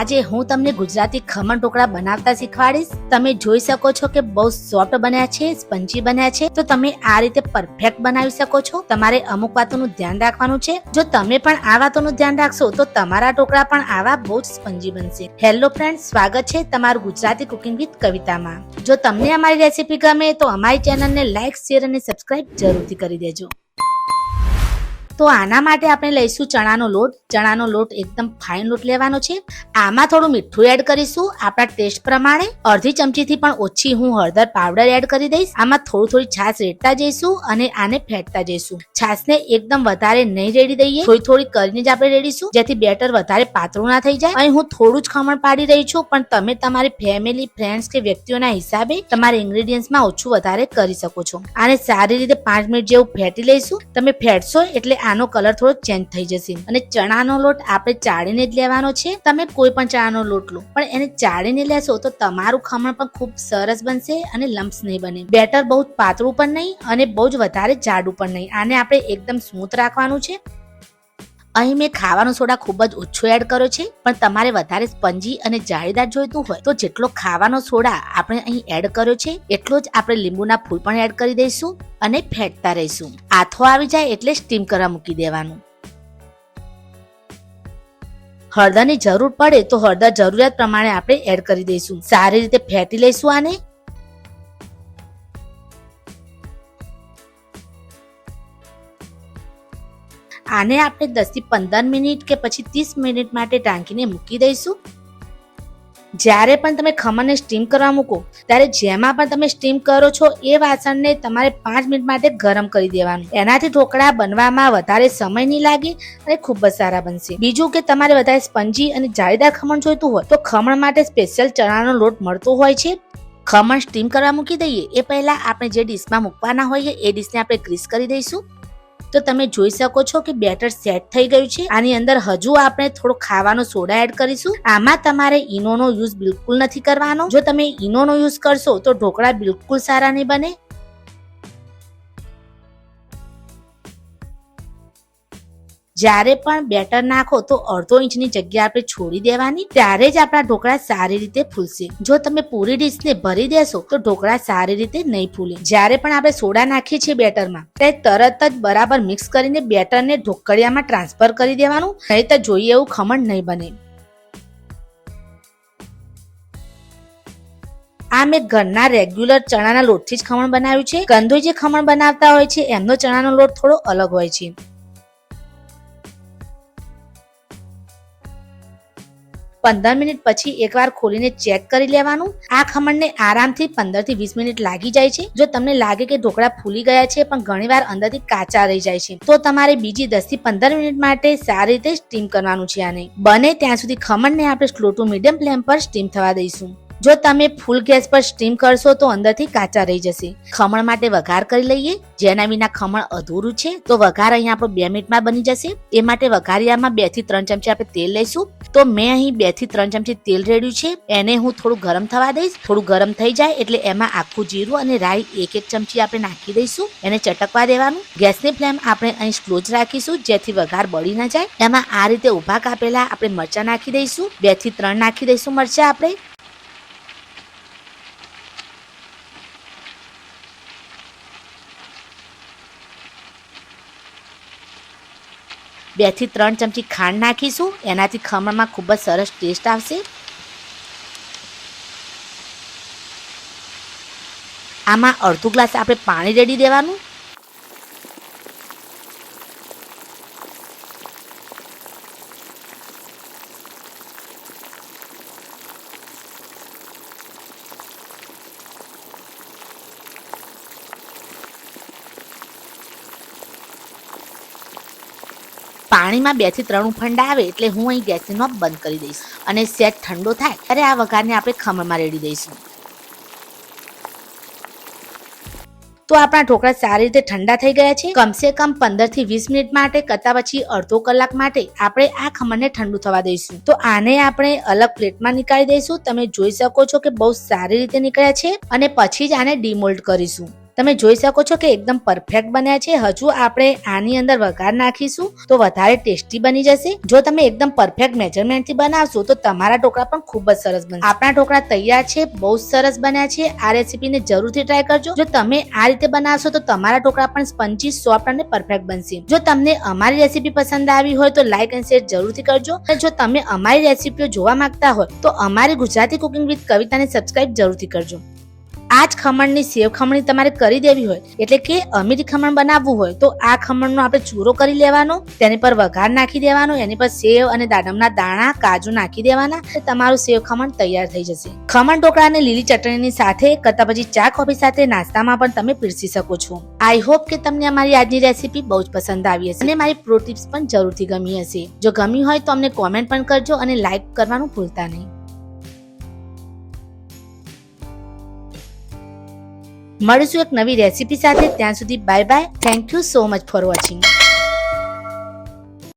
આજે હું તમને ગુજરાતી ખમણ ઢોકળા બનાવતા શીખવાડીશ. તમે જોઈ શકો છો કે બહુ સોફ્ટ બન્યા છે, સ્પંજી બન્યા છે. તો તમે આ રીતે પરફેક્ટ બનાવી શકો છો. તમારે અમુક વાતોનું ધ્યાન રાખવાનું છે. જો તમે પણ આ વાતોનું ધ્યાન રાખશો, તો તમારા ઢોકળા પણ આવા બહુ જ સ્પંજી બનશે. હેલો ફ્રેન્ડ સ્વાગત છે તમારું ગુજરાતી કુકિંગ વિથ કવિતામાં. જો તમને અમારી રેસીપી ગમે, તો અમારી ચેનલને લાઈક શેર અને સબસ્ક્રાઇબ જરૂરથી કરી દેજો. તો આના માટે આપણે લઈશું ચણાનો લોટ. ચણાનો લોટ એકદમ ફાઇન લોટ લેવાનો છે. આમાં થોડું મીઠું એડ કરીશું. આપણા ટેસ્ટ પ્રમાણે અડધી ચમચીથી પણ ઓછી હું હળદર પાવડર એડ કરી દઈશ. આમાં થોડું થોડી છાશ રેડતા જઈશું અને આને ફેટતા જઈશું. છાશને એકદમ વધારે નહીં રેડી દઈએ. થોડી થોડી કરીને જ આપણે રેડીશું. જેથી બેટર વધારે પાતળું ના થઈ જાય. અહીં હું થોડું જ ખમણ પાડી રહી છું, પણ તમે તમારી ફેમિલી ફ્રેન્ડ્સ કે વ્યક્તિઓના હિસાબે તમારા ઇન્ગ્રેડિયન્ટ્સમાં ઓછું વધારે કરી શકો છો. આને સારી રીતે પાંચ મિનિટ જેવું ફેટી લઈશું. તમે ફેટશો એટલે આનો કલર થોડો ચેન્જ થઈ જશે. અને ચણાનો લોટ આપણે ચાળીને જ લેવાનો છે. તમે કોઈ પણ ચણાનો લોટ લો. પણ એને ચાળીને લેશો તો તમારું ખમણ પણ ખૂબ સરસ બનશે અને લમ્સ નહીં બને. બેટર બહુ પાતળું પણ નહીં અને બહુ જ વધારે જાડું પણ નહીં. આને આપણે એકદમ સ્મૂથ રાખવાનું છે. અહીં મેં ખાવાનો સોડા ખૂબ જ ઓછો એડ કર્યો છે, પણ તમારે વધારે સ્પંજી અને જાળીદાર જોઈતું હોય તો જેટલો ખાવાનો સોડા આપણે અહીં એડ કર્યો છે, એટલો જ આપણે લીંબુના ફૂલ પણ એડ કરી દઈશું અને ફેટતા રહીશું. આથો આવી જાય એટલે સ્ટીમ કરવા મૂકી દેવાનું. હળદરની જરૂર પડે તો હળદર જરૂરિયાત પ્રમાણે આપણે એડ કરી દઈશું. સારી રીતે ફેટી લઈશું આને. આને આપણે દસથી પંદર મિનિટ કે પછી ત્રીસ મિનિટ માટે ટાંકીને મૂકી દઈશું. જ્યારે પણ તમે ખમણને સ્ટીમ કરવા મૂકો, ત્યારે જેમાં પણ તમે સ્ટીમ કરો છો, એ વાસણને તમારે પાંચ મિનિટ માટે ગરમ કરી દેવાનું. એનાથી ઢોકળા બનવામાં વધારે સમય નહીં લાગે અને ખૂબ જ સારા બનશે. બીજું કે તમારે વધારે સ્પંજી અને જાળીદાર ખમણ જોઈતું હોય, તો ખમણ માટે સ્પેશિયલ ચણાનો લોટ મળતો હોય છે. ખમણ સ્ટીમ કરવા મૂકી દઈએ, એ પહેલાં આપણે જે ડીશમાં મૂકવાના હોઈએ, એ ડીશને આપણે ગ્રીસ કરી દઈશું. તો તમે જોઈ શકો છો કે બેટર સેટ થઈ ગયું છે. આની અંદર હજુ આપણે થોડો ખાવાનો સોડા એડ કરીશું. આમાં તમારે ઈનોનો યુઝ બિલકુલ નથી કરવાનો. જો તમે ઈનોનો યુઝ કરશો તો ઢોકળા બિલકુલ સારા નહીં બને. જ્યારે પણ બેટર નાખો તો અડધો ઇંચની જગ્યા આપણે છોડી દેવાની, ત્યારે જ આપણા ઢોકળા સારી રીતે ફૂલશે. જો તમે પૂરી ડીશને ભરી દેશો, તો ઢોકળા સારી રીતે નહીં ફૂલે. જ્યારે પણ આપણે સોડા નાખીએ છીએ બેટરમાં ત્યારે તરત જ બરાબર મિક્સ કરીને બેટરને ઢોકળિયામાં ટ્રાન્સફર કરી દેવાનું, નહીં તો જોઈએ એવું ખમણ નહીં બને. આ મેં ઘરના રેગ્યુલર ચણાના લોટથી જ ખમણ બનાવ્યું છે. કંદોઈ જે ખમણ બનાવતા હોય છે, એમનો ચણાનો લોટ થોડો અલગ હોય છે. પંદર મિનિટ પછી એકવાર ખોલીને ચેક કરી લેવાનું. આ ખમણને આરામથી પંદરથી વીસ મિનિટ લાગી જાય છે. જો તમને લાગે કે ઢોકળા ફૂલી ગયા છે, પણ ઘણીવાર અંદરથી કાચા રહી જાય છે, તો તમારે બીજી દસથી પંદર મિનિટ માટે સારી રીતે સ્ટીમ કરવાનું છે આને. બને ત્યાં સુધી ખમણને આપણે સ્લો ટુ મીડિયમ ફ્લેમ પર સ્ટીમ થવા દઈશું. જો તમે ફૂલ ગેસ પર સ્ટીમ કરશો તો અંદરથી કાચા રહી જશે. ખમણ માટે વઘાર કરી લઈએ. જેના વિના ખમણ અધૂરું છે, તો વઘાર અહીંયા આપણો બે મિનિટમાં બની જશે. એ માટે વઘારિયામાં બેથી ત્રણ ચમચી આપણે તેલ લઈશું. તો મેં અહીં બેથી ત્રણ ચમચી તેલ રેડ્યું છે. એને હું થોડું ગરમ થવા દઈશ. થોડું ગરમ થઈ જાય એટલે એમાં આખું જીરું અને રાઈ એક એક ચમચી આપણે નાખી દઈશું. એને ચટકવા દેવાનું. ગેસની ફ્લેમ આપણે અહીં સ્લો જ રાખીશું, જેથી વઘાર બળી ના જાય. એમાં આ રીતે ઊભા કાપેલા આપણે મરચા નાખી દઈશું. બેથી ત્રણ નાખી દઈશું મરચા આપણે. બેથી ત્રણ ચમચી ખાંડ નાખીશું. એનાથી ખમણમાં ખૂબ જ સરસ ટેસ્ટ આવશે. આમાં અડધું ગ્લાસ આપણે પાણી રેડી દેવાનું. પાણીમાં બેથી ત્રણ ઉફંડા આવે એટલે હું અહીં ગેસની નોબ બંધ કરી દઈશ. અને સેટ ઠંડો થાય ત્યારે આ વઘારને આપણે ખમણમાં રેડી દઈશું. તો આપણા ઢોકળા સારી રીતે ઠંડા થઈ ગયા છે. કમસે કમ પંદરથી વીસ મિનિટ માટે કરતા પછી અડધો કલાક માટે આપણે આ ખમણને ઠંડુ થવા દઈશું. તો આને આપણે અલગ પ્લેટમાં નીકાળી દઈશું. તમે જોઈ શકો છો કે બહુ સારી રીતે નીકળ્યા છે અને પછી જ આને ડીમોલ્ડ કરીશું. તમે જોઈ શકો છો કે એકદમ પરફેક્ટ બન્યા છે. હજુ આપણે આની અંદર વઘાર નાખીશું તો વધારે ટેસ્ટી બની જશે. જો તમે એકદમ પરફેક્ટ મેજરમેન્ટથી બનાવશો તો તમારા ઢોકળા પણ ખૂબ જ સરસ બનશે. આપણા ઢોકળા તૈયાર છે, બહુ સરસ બન્યા છે. આ રેસીપીને જરૂરથી ટ્રાય કરજો. જો તમે આ રીતે બનાવશો તો તમારા ઢોકળા પણ સ્પંચી સોફ્ટ અને પરફેક્ટ બનશે. જો તમને અમારી રેસીપી પસંદ આવી હોય તો લાઈક એન્ડ શેર જરૂરથી કરજો. અને જો તમે અમારી રેસીપીઓ જોવા માંગતા હોય તો અમારી ગુજરાતી કુકિંગ વિથ કવિતાને સબસ્ક્રાઇબ જરૂરથી કરજો. આ જ ખમણની સેવ ખમણી તમારે કરી દેવી હોય, એટલે કે અમીરી ખમણ બનાવવું હોય, તો આ ખમણનો આપણે ચૂરો કરી લેવાનો, તેની પર વઘાર નાખી દેવાનો, એની પર સેવ અને દાડમના દાણા, કાજુ નાખી દેવાના તમારું સેવ ખમણ તૈયાર થઈ જશે. ખમણ ઢોકળા અને લીલી ચટણીની સાથે, કરતા પછી ચા કોફી સાથે નાસ્તામાં પણ તમે પીરસી શકો છો. આઈ હોપ કે તમને અમારી આજની રેસીપી બહુ જ પસંદ આવી હશે, અને મારી પ્રો ટિપ્સ પણ જરૂરથી ગમી હશે. જો ગમી હોય તો અમને કોમેન્ટ પણ કરજો, અને લાઈક કરવાનું ભૂલતા નહીં. મળીશું એક નવી રેસીપી સાથે. ત્યાં સુધી bye bye thank you so much for watching